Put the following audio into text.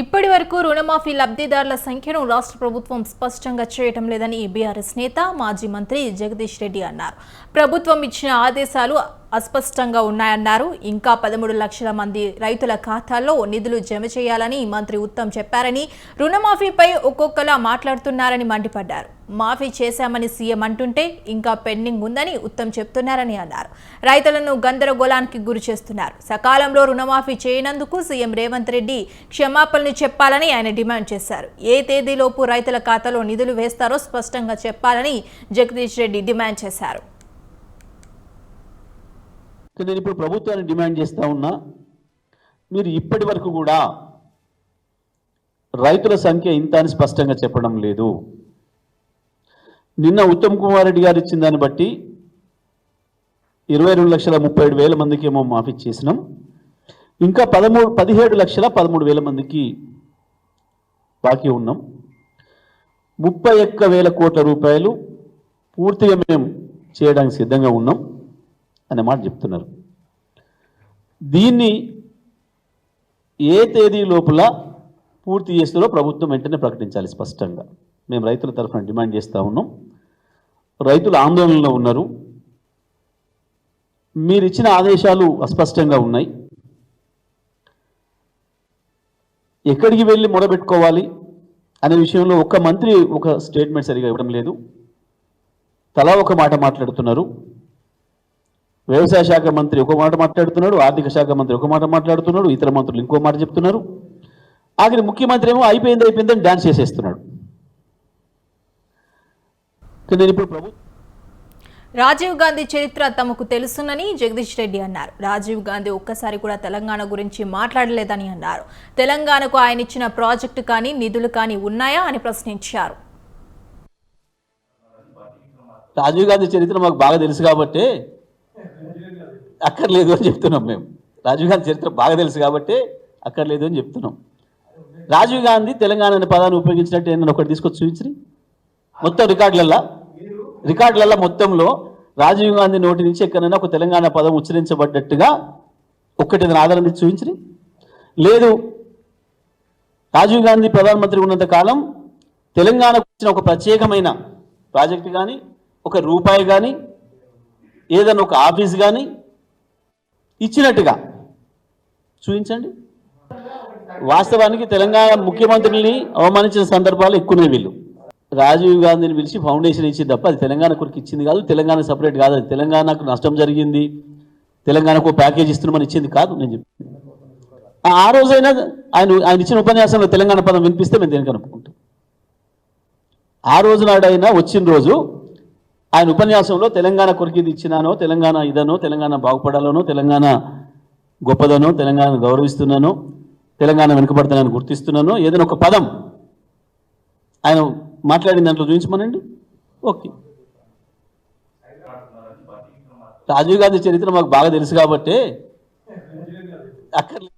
ఇప్పటి వరకు రుణమాఫీ లబ్ధిదారుల సంఖ్యను రాష్ట్ర ప్రభుత్వం స్పష్టంగా చేయటం లేదని బీఆర్ఎస్ నేత మాజీ మంత్రి జగదీష్ రెడ్డి అన్నారు. ప్రభుత్వం ఇచ్చిన ఆదేశాలు అస్పష్టంగా ఉన్నాయన్నారు. ఇంకా పదమూడు లక్షల మంది రైతుల ఖాతాల్లో నిధులు జమ చేయాలని మంత్రి ఉత్తమ్ చెప్పారని రుణమాఫీపై ఒక్కొక్కలా మాట్లాడుతున్నారని మండిపడ్డారు. మాఫీ చేశామని సీఎం అంటుంటే ఇంకా పెండింగ్ ఉందని ఉత్తమ్ చెప్తున్నారని అన్నారు. రైతులను గందరగోళానికి గురి చేస్తున్నారు. సకాలంలో రుణమాఫీ చేయనందుకు సీఎం రేవంత్ రెడ్డి క్షమాపణలు చెప్పాలని ఆయన డిమాండ్ చేశారు. ఏ తేదీలోపు రైతుల ఖాతాలో నిధులు వేస్తారో స్పష్టంగా చెప్పాలని జగదీష్ రెడ్డి డిమాండ్ చేశారు. కానీ నేను ఇప్పుడు ప్రభుత్వాన్ని డిమాండ్ చేస్తూ ఉన్నా మీరు ఇప్పటి వరకు కూడా రైతుల సంఖ్య ఇంత అని స్పష్టంగా చెప్పడం లేదు. నిన్న ఉత్తమ్ కుమార్ రెడ్డి గారు ఇచ్చిన దాన్ని బట్టి ఇరవై రెండు లక్షల ముప్పై ఏడు వేల మందికి ఏమో మాఫీ చేసినాం. ఇంకా పదమూడు పదిహేడు లక్షల పదమూడు వేల మందికి బాకీ ఉన్నాం. ముప్పై ఒక్క వేల కోట్ల రూపాయలు పూర్తిగా మేము చేయడానికి సిద్ధంగా ఉన్నాం. అనే మాట చెప్తున్నారు. దీన్ని ఏ తేదీ లోపల పూర్తి చేస్తారో ప్రభుత్వం వెంటనే ప్రకటించాలి స్పష్టంగా. మేము రైతుల తరఫున డిమాండ్ చేస్తూ ఉన్నాం. రైతులు ఆందోళనలో ఉన్నారు. మీరు ఇచ్చిన ఆదేశాలు అస్పష్టంగా ఉన్నాయి. ఎక్కడికి వెళ్ళి మొదలుపెట్టుకోవాలి అనే విషయంలో ఒక మంత్రి ఒక స్టేట్మెంట్ సరిగా ఇవ్వడం లేదు. తలా ఒక మాట మాట్లాడుతున్నారు. వ్యవసాయ శాఖ మంత్రి ఒక మాట మాట్లాడుతున్నాడు ఆర్థిక శాఖ మంత్రి ఒక మాట మాట్లాడుతున్నాడు ఇతర మంత్రులు ఇంకో మాట చెప్తున్నారు. ఆఖరి ముఖ్యమంత్రి ఏమో అయిపోయింది అయిపోయిందని డాన్స్ చేసేస్తున్నాడు. నేను ఇప్పుడు రాజీవ్ గాంధీ చరిత్ర తమకు తెలుసునని జగదీష్ రెడ్డి అన్నారు. రాజీవ్ గాంధీ ఒక్కసారి కూడా తెలంగాణ గురించి మాట్లాడలేదని అన్నారు. తెలంగాణకు ఆయన ఇచ్చిన ప్రాజెక్టు కానీ నిధులు కానీ ఉన్నాయా అని ప్రశ్నించారు. రాజీవ్ గాంధీ చరిత్ర మాకు బాగా తెలుసు కాబట్టి అక్కర్లేదు అని చెప్తున్నాం మేము. రాజీవ్ గాంధీ చరిత్ర బాగా తెలుసు కాబట్టి అక్కర్లేదు అని చెప్తున్నాం. రాజీవ్ గాంధీ తెలంగాణ అనే పదాన్ని ఉపయోగించినట్టు నేను ఒకటి తీసుకొచ్చి చూపించి మొత్తం రికార్డులల్లా? రికార్డులల్లా మొత్తంలో రాజీవ్ గాంధీ నోటి నుంచి ఎక్కడైనా ఒక తెలంగాణ పదం ఉచ్చరించబడ్డట్టుగా ఒక్కటి ఆధారం ఇచ్చి చూపించి లేదు రాజీవ్ గాంధీ ప్రధానమంత్రి ఉన్నంత కాలం తెలంగాణకు వచ్చిన ఒక ప్రత్యేకమైన ప్రాజెక్ట్ కానీ ఒక రూపాయి కానీ ఏదైనా ఒక ఆఫీస్ కానీ ఇచ్చినట్టుగా. చూపించండి. వాస్తవానికి తెలంగాణ ముఖ్యమంత్రిని అవమానించిన సందర్భాలు ఎక్కువనే వీళ్ళు. రాజీవ్ గాంధీని పిలిచి ఫౌండేషన్ ఇచ్చింది తప్ప అది తెలంగాణ కొరకు ఇచ్చింది కాదు తెలంగాణ సపరేట్ కాదు. అది తెలంగాణకు నష్టం జరిగింది. తెలంగాణకు ఒక ప్యాకేజ్ ఇస్తున్నామని ఇచ్చింది కాదు నేను చెప్పి ఆ రోజైనా ఆయన ఆయన ఇచ్చిన ఉపన్యాసంలో తెలంగాణ పదం వినిపిస్తే మేము దేనికి అనుకుంటాం ఆ రోజు నాడైనా వచ్చిన రోజు ఆయన ఉపన్యాసంలో తెలంగాణ కొరికి ఇది ఇచ్చినానో తెలంగాణ ఇదనో తెలంగాణ బాగుపడాలనో తెలంగాణ గొప్పదనో తెలంగాణ గౌరవిస్తున్నానో తెలంగాణ వెనుకబడతానని గుర్తిస్తున్నానో ఏదైనా ఒక పదం ఆయన మాట్లాడిన దాంట్లో చూపించమనండి. ఓకే. రాజీవ్ గాంధీ చరిత్ర మాకు బాగా తెలుసు కాబట్టి అక్కర్లేదు